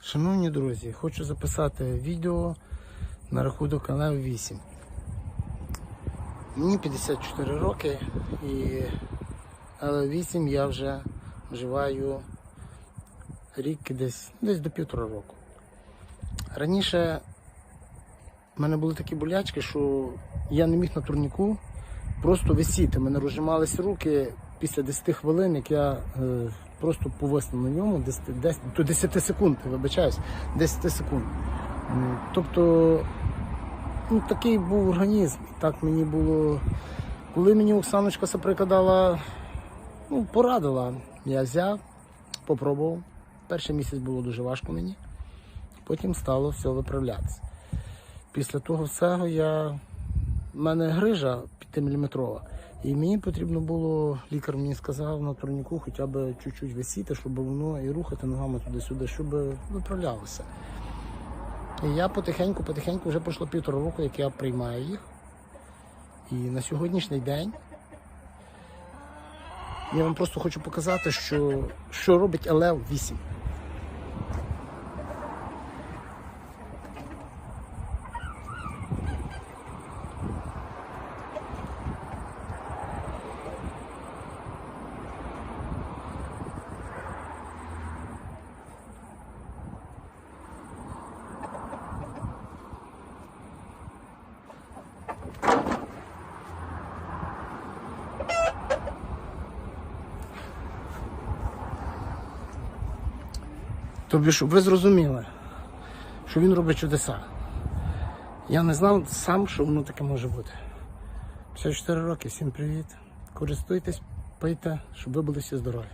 Шановні друзі, хочу записати відео на рахунок ЛФ 8. Мені 54 роки і ЛФ 8 я вже вживаю рік десь, десь до півтора року. Раніше в мене були такі болячки, що я не міг на турніку просто висіти. Мене розжимались руки після 10 хвилин, як я е, просто повиснув на ньому, 10, 10, до 10 секунд, вибачаюсь, 10 секунд. Тобто ну, такий був організм. Так мені було. Коли мені Оксаночка Саприка дала, ну, порадила, я взяв, попробував. Перший місяць було дуже важко мені, потім стало все виправлятися. Після того всього я в мене грижа 5-мм, і мені потрібно було, лікар мені сказав на турніку хоча б чуть-чуть висіти, щоб воно і рухати ногами туди-сюди, щоб е, ну, виправлялося. І я потихеньку-потихеньку вже пройшло півтора року, як я приймаю їх. І на сьогоднішній день я вам просто хочу показати, що, що робить ЛЛ-8. Тобі, щоб ви зрозуміли, що він робить чудеса. Я не знав сам, що воно таке може бути. 54 роки, всім привіт. Користуйтесь, пийте, щоб ви були всі здорові.